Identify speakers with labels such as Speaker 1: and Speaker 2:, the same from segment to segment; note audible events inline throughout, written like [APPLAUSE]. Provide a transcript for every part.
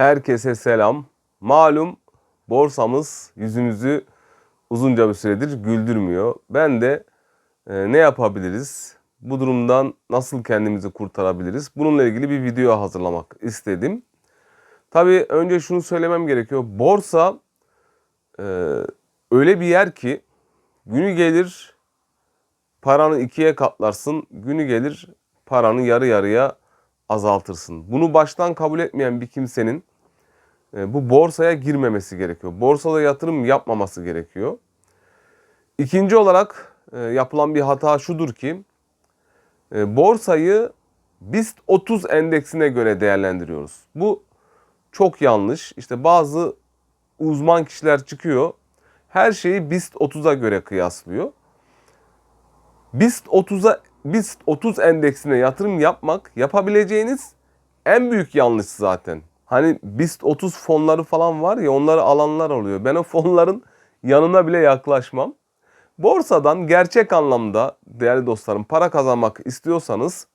Speaker 1: Herkese selam. Malum borsamız yüzümüzü uzunca bir süredir güldürmüyor. Ben de e, ne yapabiliriz? Bu durumdan nasıl kendimizi kurtarabiliriz? Bununla ilgili bir video hazırlamak istedim. Tabii önce şunu söylemem gerekiyor. Borsa e, öyle bir yer ki günü gelir paranı ikiye katlarsın. Günü gelir paranı yarı yarıya azaltırsın. Bunu baştan kabul etmeyen bir kimsenin bu borsaya girmemesi gerekiyor. Borsada yatırım yapmaması gerekiyor. İkinci olarak e, yapılan bir hata şudur ki e, borsayı BIST 30 endeksine göre değerlendiriyoruz. Bu çok yanlış. İşte bazı uzman kişiler çıkıyor. Her şeyi BIST 30'a göre kıyaslıyor. BIST 30'a BIST 30 endeksine yatırım yapmak yapabileceğiniz en büyük yanlış zaten. Hani BIST 30 fonları falan var ya onları alanlar oluyor. Ben o fonların yanına bile yaklaşmam. Borsadan gerçek anlamda değerli dostlarım para kazanmak istiyorsanız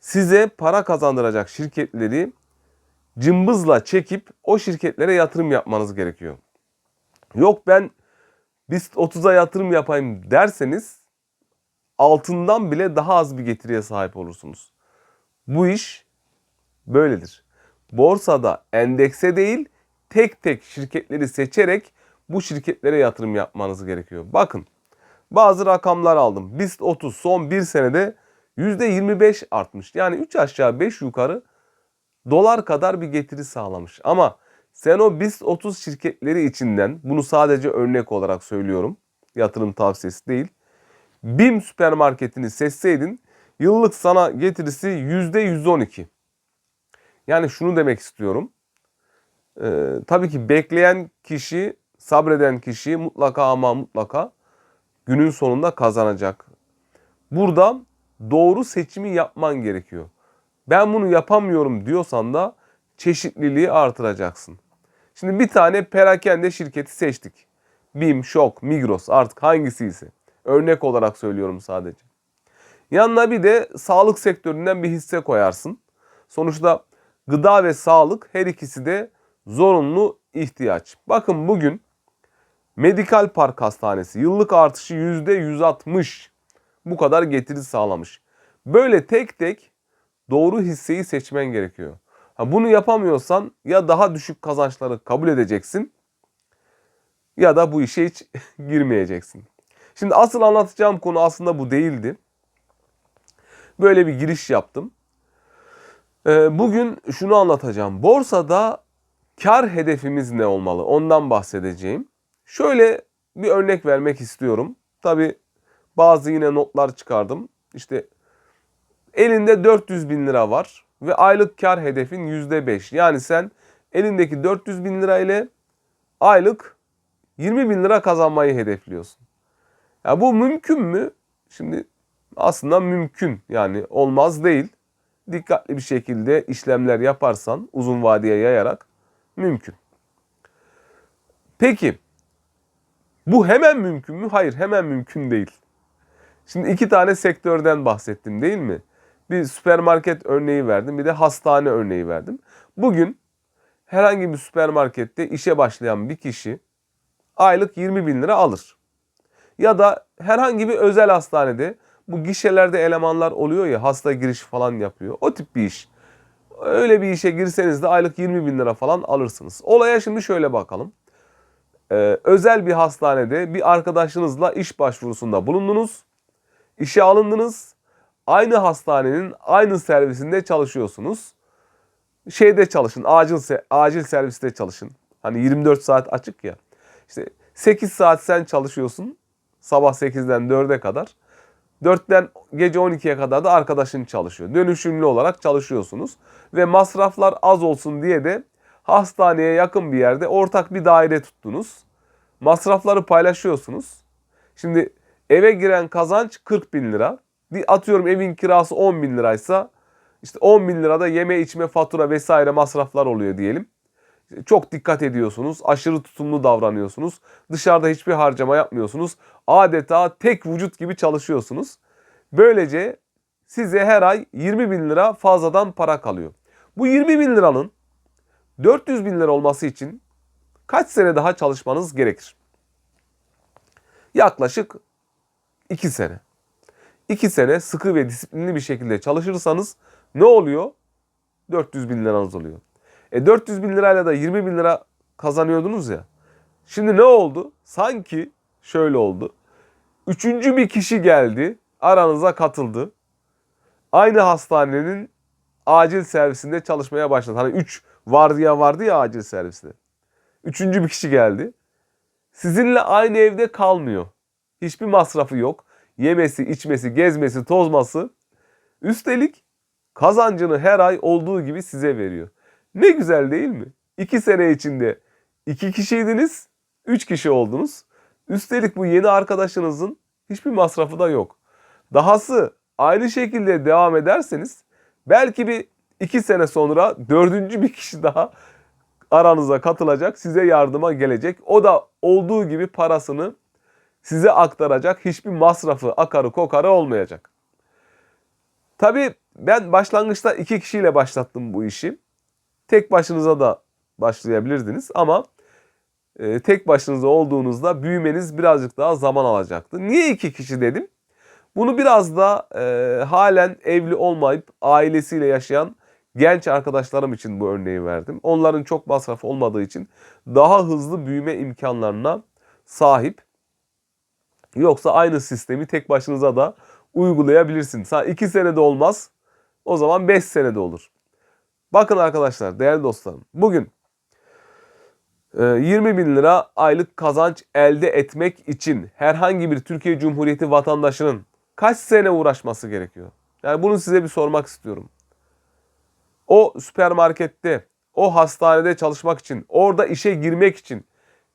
Speaker 1: size para kazandıracak şirketleri cımbızla çekip o şirketlere yatırım yapmanız gerekiyor. Yok ben BIST 30'a yatırım yapayım derseniz altından bile daha az bir getiriye sahip olursunuz. Bu iş böyledir. Borsada endekse değil tek tek şirketleri seçerek bu şirketlere yatırım yapmanız gerekiyor. Bakın bazı rakamlar aldım. BIST 30 son bir senede %25 artmış. Yani 3 aşağı 5 yukarı dolar kadar bir getiri sağlamış. Ama sen o BIST 30 şirketleri içinden bunu sadece örnek olarak söylüyorum. Yatırım tavsiyesi değil. BİM süpermarketini seçseydin yıllık sana getirisi %112. Yani şunu demek istiyorum. Ee, tabii ki bekleyen kişi, sabreden kişi mutlaka ama mutlaka günün sonunda kazanacak. Burada doğru seçimi yapman gerekiyor. Ben bunu yapamıyorum diyorsan da çeşitliliği artıracaksın. Şimdi bir tane perakende şirketi seçtik. BİM, Şok, Migros artık hangisi ise. Örnek olarak söylüyorum sadece. Yanına bir de sağlık sektöründen bir hisse koyarsın. Sonuçta gıda ve sağlık her ikisi de zorunlu ihtiyaç. Bakın bugün Medikal Park Hastanesi yıllık artışı %160 bu kadar getiri sağlamış. Böyle tek tek doğru hisseyi seçmen gerekiyor. Ha, bunu yapamıyorsan ya daha düşük kazançları kabul edeceksin ya da bu işe hiç [LAUGHS] girmeyeceksin. Şimdi asıl anlatacağım konu aslında bu değildi. Böyle bir giriş yaptım. Ee, bugün şunu anlatacağım. Borsada kar hedefimiz ne olmalı? Ondan bahsedeceğim. Şöyle bir örnek vermek istiyorum. Tabi bazı yine notlar çıkardım. İşte elinde 400 bin lira var ve aylık kar hedefin %5. Yani sen elindeki 400 bin lira ile aylık 20 bin lira kazanmayı hedefliyorsun. Ya bu mümkün mü? Şimdi aslında mümkün yani olmaz değil. Dikkatli bir şekilde işlemler yaparsan uzun vadeye yayarak mümkün. Peki bu hemen mümkün mü? Hayır hemen mümkün değil. Şimdi iki tane sektörden bahsettim değil mi? Bir süpermarket örneği verdim bir de hastane örneği verdim. Bugün herhangi bir süpermarkette işe başlayan bir kişi aylık 20 bin lira alır. Ya da herhangi bir özel hastanede bu gişelerde elemanlar oluyor ya hasta giriş falan yapıyor. O tip bir iş. Öyle bir işe girseniz de aylık 20 bin lira falan alırsınız. Olaya şimdi şöyle bakalım. Ee, özel bir hastanede bir arkadaşınızla iş başvurusunda bulundunuz. İşe alındınız. Aynı hastanenin aynı servisinde çalışıyorsunuz. Şeyde çalışın, acil acil serviste çalışın. Hani 24 saat açık ya. İşte 8 saat sen çalışıyorsun. Sabah 8'den 4'e kadar. 4'ten gece 12'ye kadar da arkadaşın çalışıyor. Dönüşümlü olarak çalışıyorsunuz. Ve masraflar az olsun diye de hastaneye yakın bir yerde ortak bir daire tuttunuz. Masrafları paylaşıyorsunuz. Şimdi eve giren kazanç 40 bin lira. Atıyorum evin kirası 10 bin liraysa işte 10 bin lirada yeme içme fatura vesaire masraflar oluyor diyelim. Çok dikkat ediyorsunuz. Aşırı tutumlu davranıyorsunuz. Dışarıda hiçbir harcama yapmıyorsunuz. Adeta tek vücut gibi çalışıyorsunuz. Böylece size her ay 20 bin lira fazladan para kalıyor. Bu 20 bin liranın 400 bin lira olması için kaç sene daha çalışmanız gerekir? Yaklaşık 2 sene. 2 sene sıkı ve disiplinli bir şekilde çalışırsanız ne oluyor? 400 bin liranız oluyor. E 400 bin lirayla da 20 bin lira kazanıyordunuz ya. Şimdi ne oldu? Sanki şöyle oldu. Üçüncü bir kişi geldi, aranıza katıldı. Aynı hastanenin acil servisinde çalışmaya başladı. Hani 3 vardiya vardı ya acil serviste. Üçüncü bir kişi geldi. Sizinle aynı evde kalmıyor. Hiçbir masrafı yok. Yemesi, içmesi, gezmesi, tozması. Üstelik kazancını her ay olduğu gibi size veriyor. Ne güzel değil mi? İki sene içinde iki kişiydiniz, üç kişi oldunuz. Üstelik bu yeni arkadaşınızın hiçbir masrafı da yok. Dahası aynı şekilde devam ederseniz belki bir iki sene sonra dördüncü bir kişi daha aranıza katılacak, size yardıma gelecek. O da olduğu gibi parasını size aktaracak. Hiçbir masrafı, akarı, kokarı olmayacak. Tabii ben başlangıçta iki kişiyle başlattım bu işi. Tek başınıza da başlayabilirdiniz ama e, tek başınıza olduğunuzda büyümeniz birazcık daha zaman alacaktı. Niye iki kişi dedim? Bunu biraz da e, halen evli olmayıp ailesiyle yaşayan genç arkadaşlarım için bu örneği verdim. Onların çok masraf olmadığı için daha hızlı büyüme imkanlarına sahip. Yoksa aynı sistemi tek başınıza da uygulayabilirsin. Sa 2 senede olmaz. O zaman 5 senede olur. Bakın arkadaşlar, değerli dostlarım. Bugün 20 e, bin lira aylık kazanç elde etmek için herhangi bir Türkiye Cumhuriyeti vatandaşının kaç sene uğraşması gerekiyor? Yani bunu size bir sormak istiyorum. O süpermarkette, o hastanede çalışmak için, orada işe girmek için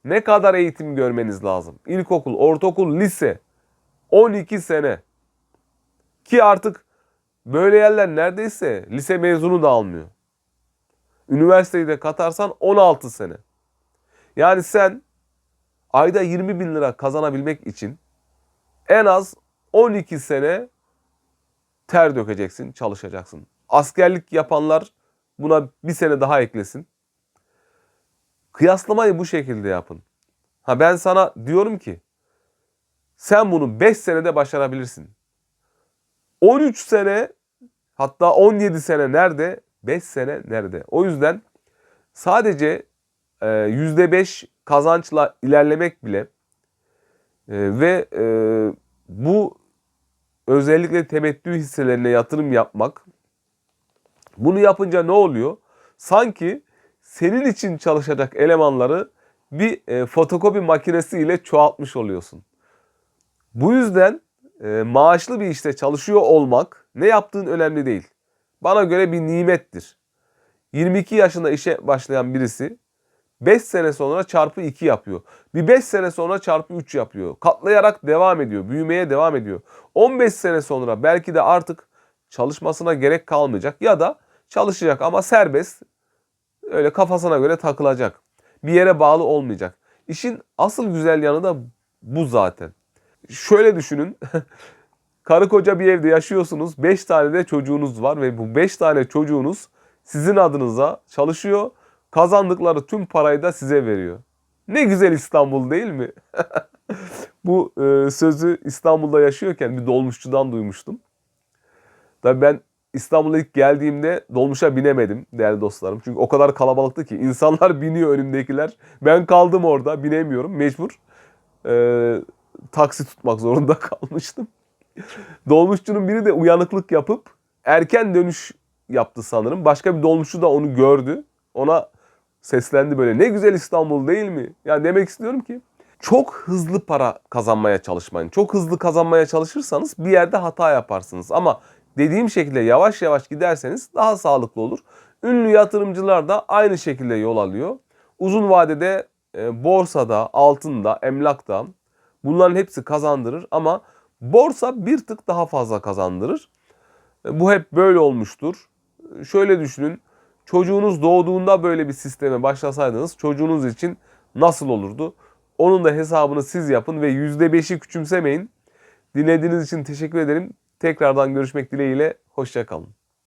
Speaker 1: ne kadar eğitim görmeniz lazım? İlkokul, ortaokul, lise 12 sene. Ki artık böyle yerler neredeyse lise mezunu da almıyor. Üniversiteyi de katarsan 16 sene. Yani sen ayda 20 bin lira kazanabilmek için en az 12 sene ter dökeceksin, çalışacaksın. Askerlik yapanlar buna bir sene daha eklesin. Kıyaslamayı bu şekilde yapın. Ha ben sana diyorum ki sen bunu 5 senede başarabilirsin. 13 sene hatta 17 sene nerede? 5 sene nerede? O yüzden sadece e, %5 kazançla ilerlemek bile e, ve e, bu özellikle temettü hisselerine yatırım yapmak bunu yapınca ne oluyor? Sanki senin için çalışacak elemanları bir e, fotokopi makinesi ile çoğaltmış oluyorsun. Bu yüzden e, maaşlı bir işte çalışıyor olmak ne yaptığın önemli değil. Bana göre bir nimettir. 22 yaşında işe başlayan birisi 5 sene sonra çarpı 2 yapıyor. Bir 5 sene sonra çarpı 3 yapıyor. Katlayarak devam ediyor. Büyümeye devam ediyor. 15 sene sonra belki de artık çalışmasına gerek kalmayacak ya da çalışacak ama serbest öyle kafasına göre takılacak. Bir yere bağlı olmayacak. İşin asıl güzel yanı da bu zaten. Şöyle düşünün. [LAUGHS] Karı koca bir evde yaşıyorsunuz. 5 tane de çocuğunuz var ve bu 5 tane çocuğunuz sizin adınıza çalışıyor. Kazandıkları tüm parayı da size veriyor. Ne güzel İstanbul değil mi? [LAUGHS] bu e, sözü İstanbul'da yaşıyorken bir dolmuşçudan duymuştum. Tabii ben İstanbul'a ilk geldiğimde dolmuşa binemedim değerli dostlarım. Çünkü o kadar kalabalıktı ki insanlar [LAUGHS] biniyor önümdekiler. Ben kaldım orada binemiyorum mecbur. Ee, taksi tutmak zorunda [LAUGHS] kalmıştım. Dolmuşçunun biri de uyanıklık yapıp erken dönüş yaptı sanırım. Başka bir dolmuşçu da onu gördü. Ona seslendi böyle ne güzel İstanbul değil mi? Yani demek istiyorum ki çok hızlı para kazanmaya çalışmayın. Çok hızlı kazanmaya çalışırsanız bir yerde hata yaparsınız. Ama dediğim şekilde yavaş yavaş giderseniz daha sağlıklı olur. Ünlü yatırımcılar da aynı şekilde yol alıyor. Uzun vadede e, borsada, altında, emlakta bunların hepsi kazandırır ama borsa bir tık daha fazla kazandırır. E, bu hep böyle olmuştur. Şöyle düşünün. Çocuğunuz doğduğunda böyle bir sisteme başlasaydınız çocuğunuz için nasıl olurdu? Onun da hesabını siz yapın ve %5'i küçümsemeyin. Dinlediğiniz için teşekkür ederim. Tekrardan görüşmek dileğiyle. Hoşçakalın.